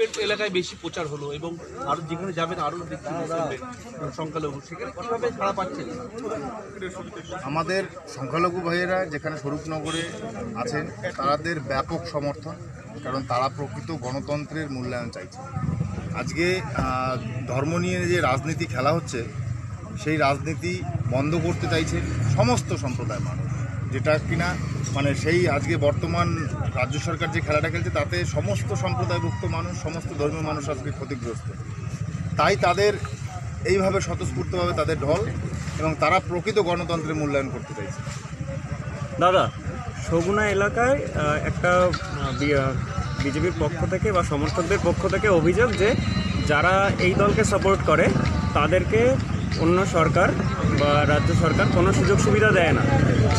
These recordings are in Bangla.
মুসলিমদের এলাকায় বেশি প্রচার হলো এবং আরও যেখানে যাবেন আরও দেখছি মুসলিমদের সংখ্যালঘু, সেখানে ছাড়া পাচ্ছেন? আমাদের সংখ্যালঘু ভাইয়েরা যেখানে স্বরূপনগরে আছেন, তাদের ব্যাপক সমর্থন, কারণ তারা প্রকৃত গণতন্ত্রের মূল্যায়ন চাইছে। আজকে ধর্ম নিয়ে যে রাজনীতি খেলা হচ্ছে, সেই রাজনীতি বন্ধ করতে চাইছে সমস্ত সম্প্রদায়ের মানুষ। যেটা কিনা মানে সেই আজকে বর্তমান রাজ্য সরকার যে খেলাটা খেলছে, তাতে সমস্ত সম্প্রদায়ভুক্ত মানুষ, সমস্ত ধর্মীয় মানুষ আজকে ক্ষতিগ্রস্ত। তাই তাদের এইভাবে স্বতঃস্ফূর্তভাবে তাদের ঢল এবং তারা প্রকৃত গণতন্ত্রের মূল্যায়ন করতে চাইছে। দাদা, সগুনা এলাকায় একটা বিজেপির পক্ষ থেকে বা সমর্থকদের পক্ষ থেকে অভিযোগ যে, যারা এই দলকে সাপোর্ট করে, তাদেরকে অন্য সরকার বা রাজ্য সরকার কোনো সুযোগ সুবিধা দেয় না।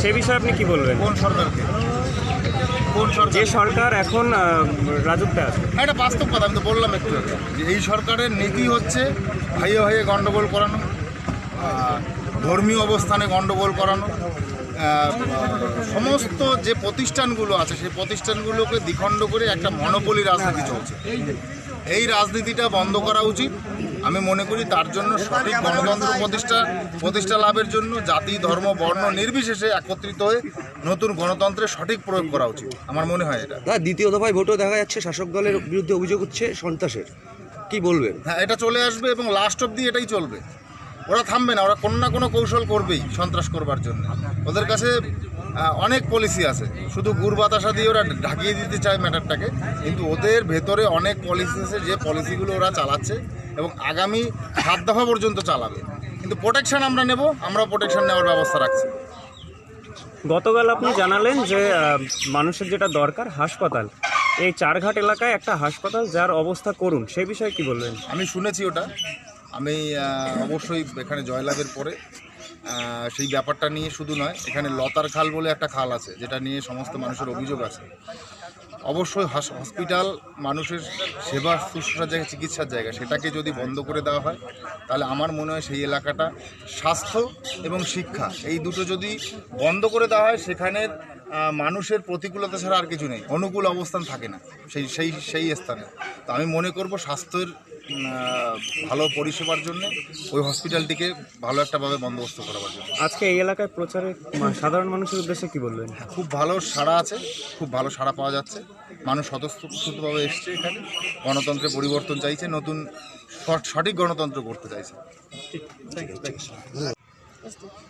সে বিষয়ে আপনি কি বলবেন? কোন সরকারকে? কোন সরকার? যে সরকার এখন রাজত্বে আছে। হ্যাঁ এটা বাস্তব কথা আমি তো বললাম একটু যে এই সরকারের নীতি হচ্ছে ভাইয়ে ভাইয়ে গণ্ডগোল করানো ধর্মীয় অবস্থানে গণ্ডগোল করানো সমস্ত যে প্রতিষ্ঠানগুলো আছে সেই প্রতিষ্ঠানগুলোকে দ্বিখণ্ড করে একটা মনোপলি রাজনীতি চলছে। এই রাজনীতিটা বন্ধ করা উচিত। আমি মনে করি তার জন্য সঠিক গণতন্ত্র প্রতিষ্ঠা প্রতিষ্ঠা লাভের জন্য জাতি ধর্ম বর্ণ নির্বিশেষে একত্রিত হয়ে নতুন গণতন্ত্রের সঠিক প্রয়োগ করা উচিত। আমার মনে হয় এটা। দাদা দ্বিতীয় দফায় ভোটও দেখা যাচ্ছে শাসক দলের বিরুদ্ধে অভিযোগ হচ্ছে সন্ত্রাসের। কি বলবেন? হ্যাঁ এটা চলে আসবে এবং লাস্ট অবধি এটাই চলবে। ওরা থামবে না ওরা কোনো না কোনো কৌশল করবেই সন্ত্রাস করবার জন্য। ওদের কাছে অনেক পলিসি আছে। শুধু গুড় বাতাসা দিয়ে ওরা ঢাকিয়ে দিতে চায় ম্যাটারটাকে কিন্তু ওদের ভেতরে অনেক পলিসি আছে যে পলিসিগুলো ওরা চালাচ্ছে এবং আগামী সাত দফা পর্যন্ত চালাবে। কিন্তু প্রোটেকশন আমরা নেব আমরা প্রোটেকশন নেওয়ার ব্যবস্থা রাখছি। গতকাল আপনি জানালেন যে মানুষের যেটা দরকার হাসপাতাল। এই চারঘাট এলাকায় একটা হাসপাতাল যার অবস্থা করুন সে বিষয়ে কি বলবেন? আমি শুনেছি ওটা। আমি অবশ্যই এখানে জয়লাভের পরে সেই ব্যাপারটা নিয়ে শুধু নয়, এখানে লতার খাল বলে একটা খাল আছে, যেটা নিয়ে সমস্ত মানুষের অভিযোগ আছে। অবশ্যই হাস- হসপিটাল মানুষের সেবা শুশ্রূষার জায়গা, চিকিৎসার জায়গা, সেটাকে যদি বন্ধ করে দেওয়া হয়, তাহলে আমার মনে হয় সেই এলাকাটা স্বাস্থ্য এবং শিক্ষা, এই দুটো যদি বন্ধ করে দেওয়া হয় সেখানের মানুষের প্রতিকূলতা ছাড়া আর কিছু নেই। অনুকূল অবস্থান থাকে না, সেই সেই সেই স্থানে। তো আমি মনে করব স্বাস্থ্যের ভালো পরিষেবার জন্য ওই হসপিটালটিকে ভালো একটাভাবে বন্দোবস্ত করাবার জন্য। আজকে এই এলাকায় প্রচারে সাধারণ মানুষের উদ্দেশ্যে কি বলবেন খুব ভালো সাড়া আছে খুব ভালো সাড়া পাওয়া যাচ্ছে। মানুষ স্বতঃস্ফূর্তভাবে এসছে এখানে গণতন্ত্রের পরিবর্তন চাইছে নতুন সঠ- সঠিক গণতন্ত্র করতে চাইছে।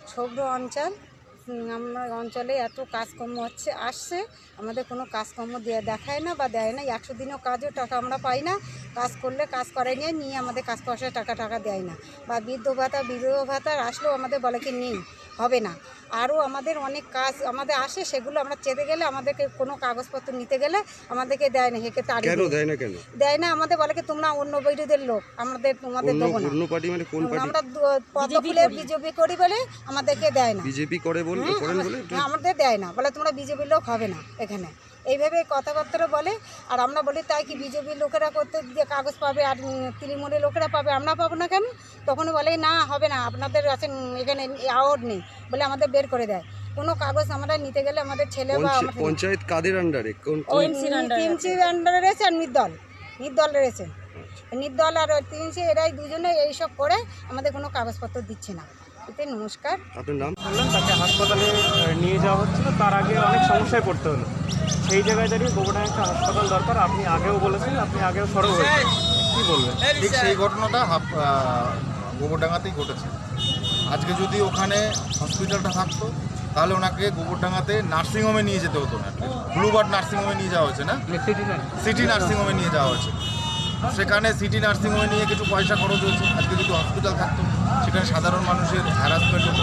সৌর অঞ্চল আমরা অঞ্চলে এত কাজকর্ম হচ্ছে, আসছে, আমাদের কোনো কাজকর্ম দিয়ে দেখায় না বা দেয় না। একশো দিনও কাজও টাকা আমরা পাই না, কাজ করলে কাজ করে নিয়ে নিয়ে আমাদের কাজ পয়সায় টাকা টাকা দেয় না। বা বৃদ্ধ ভাতা, বিধবা ভাতা আসলেও আমাদের বলে কি নেই। হবে না। আরও আমাদের অনেক কাজ আমাদের আসে সেগুলো আমরা চেতে গেলে আমাদেরকে কোনো কাগজপত্র নিতে গেলে আমাদেরকে দেয় না হেকে তাড়িয়ে দেয়। না কেন? দেয় না আমাদের বলে কি তোমরা অন্য বৈরীদের লোক আমাদের তোমাদের দেবো না। অন্য পার্টি মানে কোন পার্টি? আমরা পদ্মফুলে পদ্ম বিজেপি করি। বলে আমাদেরকে দেয় না। বিজেপি করে বল হুম, করেন আমা- বলে হ্যাঁ, আমাদের দেয় না বলে তোমরা বিজেপির লোক হবে না এখানে। এইভাবে কথাবার্তা বলে আর আমরা বলি তাই কি বিজেপির লোকেরা করতে যে কাগজ পাবে আর তৃণমূলের লোকেরা পাবে আমরা পাবো না কেন? তখন বলে না হবে না আপনাদের আছে এখানে আওয়ার নেই বলে আমাদের বের করে দেয়। কোনো কাগজ আমরা নিতে গেলে আমাদের ছেলে বা পঞ্চায়েত- কাদের আন্ডারে কোন আন্ডারে রয়েছে আর নির্দল। নির্দল রয়েছে নির্দল আর ওই তিনশি এরাই দুজনে এইসব করে আমাদের কোনো কাগজপত্র দিচ্ছে না। এতে নমস্কার। আপনার নাম? বললেন তাকে হাসপাতালে নিয়ে যাওয়া হচ্ছিল তার আগে অনেক সমস্যায় পড়তে হলো। সেই জায়গায় দাঁড়িয়ে গোবরডাঙ্গা একটা হাসপাতাল দরকার আপনি আগেও বলেছেন আপনি আগেও সরব হয়েছেন। কি বলবেন? ঠিক সেই ঘটনাটা গোবরডাঙ্গাতেই ঘটেছে। আজকে যদি ওখানে হসপিটালটা থাকতো তাহলে ওনাকে গোবরডাঙ্গাতে নার্সিংহোমে নিয়ে যেতে হতো না। ব্লুবার্ড নার্সিংহোমে নিয়ে যাওয়া হয়েছে না? সিটি নার্সিংহোমে নিয়ে যাওয়া হয়েছে। সেখানে সিটি নার্সিংহোমে নিয়ে কিছু পয়সা খরচ হয়েছে। আজকে যদি হসপিটাল থাকতো সেখানে সাধারণ মানুষের হ্যারাসমেন্ট হতো।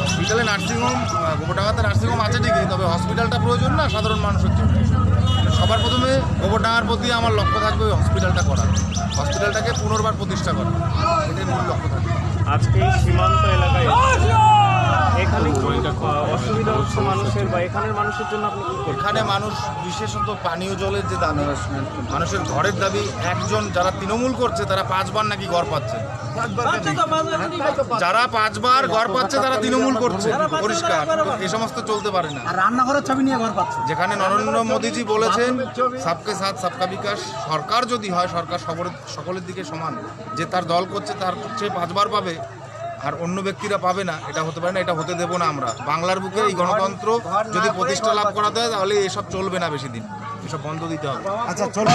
হসপিটালে নার্সিংহোম গোবরডাঙ্গাতে নার্সিংহোম আছে ঠিকই তবে হসপিটালটা প্রয়োজন না সাধারণ মানুষের জন্য। সবার প্রথমে গোবরডাঙ্গার প্রতি আমার লক্ষ্য থাকবে ওই হসপিটালটা করা হসপিটালটাকে পুনর্বার প্রতিষ্ঠা করা। এটাই মূল লক্ষ্য থাকবে। আজকে সীমান্ত এলাকায় এসে এখানে অসুবিধা হচ্ছে মানুষের বা এখানের মানুষের জন্য আপনি এখানে মানুষ বিশেষত পানীয় জলের যে দাবি মানুষের ঘরের দাবি একজন যারা তৃণমূল করছে তারা পাঁচবার নাকি ঘর পাচ্ছে। যারা পাঁচবার ঘর পাচ্ছে তারা তৃণমূল করছে। পরিষ্কার তো এই সমস্ত চলতে পারে না। রান্নাঘরের ছবি নিয়ে ঘর পাচ্ছে। যেখানে নরেন্দ্র মোদীজি বলেছেন সাবকে সাথ সাবকা বিকাশ। সরকার যদি হয় সরকার সকলের সকলের দিকে সমান। যে তার দল করছে তার চেয়ে পাঁচবার পাবে। আর অন্য ব্যক্তিরা পাবে না এটা হতে পারে না এটা হতে দেবো না আমরা। বাংলার বুকে এই গণতন্ত্র যদি প্রতিষ্ঠা লাভ করাতে হয় তাহলে এসব চলবে না বেশি দিন। এসব বন্ধ দিতে হবে। আচ্ছা চলো।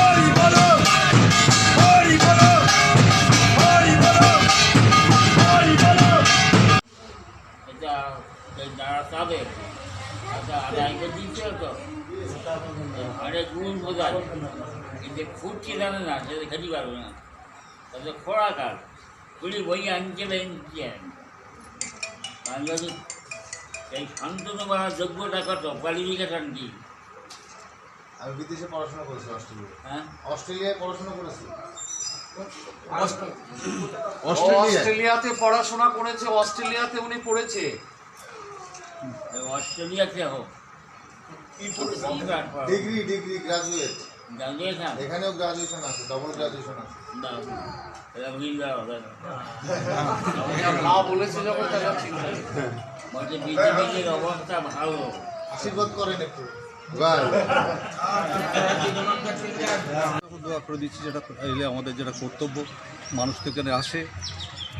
তাদের আচ্ছা আদায় করে দিচ্ছে তো আরে গুণ বোঝায় কিন্তু ফুটছে জানে না সেটা খেতে পারবে না। তাদের খোরাক আর খুলি বই আনছে দিচ্ছেন আমি। যদি এই শান্তনু বা যোগ্যটা কত? কোয়ালিফিকেশন কি? আমি বিদেশে পড়াশোনা করেছি অস্ট্রেলিয়া হ্যাঁ? অস্ট্রেলিয়ায় পড়াশোনা করেছি। অস্ট্রেলিয়াতে পড়াশোনা করেছে অস্ট্রেলিয়াতে উনি পড়েছে। অস্ট্রেলিয়াতে হোক। ডিগ্রি ডিগ্রি গ্রাজুয়েট গ্রাজুয়েশন এখানেও গ্রাজুয়েশন আছে ডবল গ্রাজুয়েশন আছে। বিজেপির অবস্থা ভালো। আশীর্বাদ করেন একটু। দোয়া করে দিচ্ছি যেটা এলে আমাদের যেটা কর্তব্য মানুষ তো এখানে আসে।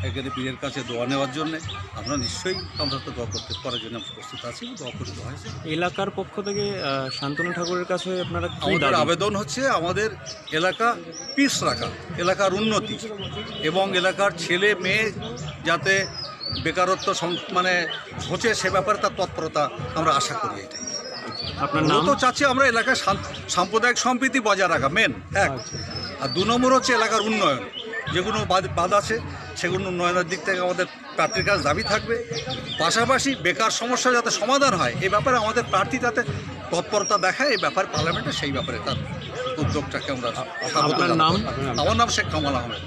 এখানে পীরের কাছে দোয়া নেওয়ার জন্যে আমরা নিশ্চয়ই আমরা তো দোয়া করতে করার জন্য প্রস্তুত আছি দোয়া করে দেওয়া হয়েছে। এলাকার পক্ষ থেকে শান্তনু ঠাকুরের কাছে আপনারা আমাদের আবেদন হচ্ছে আমাদের এলাকা পিস রাখা এলাকার উন্নতি এবং এলাকার ছেলে মেয়ে যাতে বেকারত্ব মানে ঘটে সে ব্যাপারে তার তৎপরতা আমরা আশা করি এটাই। আপনার নাম? তো চাচ্ছি আমরা এলাকায় সাম্প্রদায়িক সম্প্রীতি বজায় রাখা মেন এক। আর দু নম্বর হচ্ছে এলাকার উন্নয়ন যেগুলো বাদ- বাধা আছে সেগুলো উন্নয়নের দিক থেকে আমাদের প্রার্থীর কাছে দাবি থাকবে। পাশাপাশি বেকার সমস্যা যাতে সমাধান হয় এই ব্যাপারে আমাদের প্রার্থী যাতে তৎপরতা দেখায় এই ব্যাপার পার্লামেন্টে সেই ব্যাপারে তার উদ্যোগটাকে আমরা আমার নাম শেখ কামাল আহমেদ।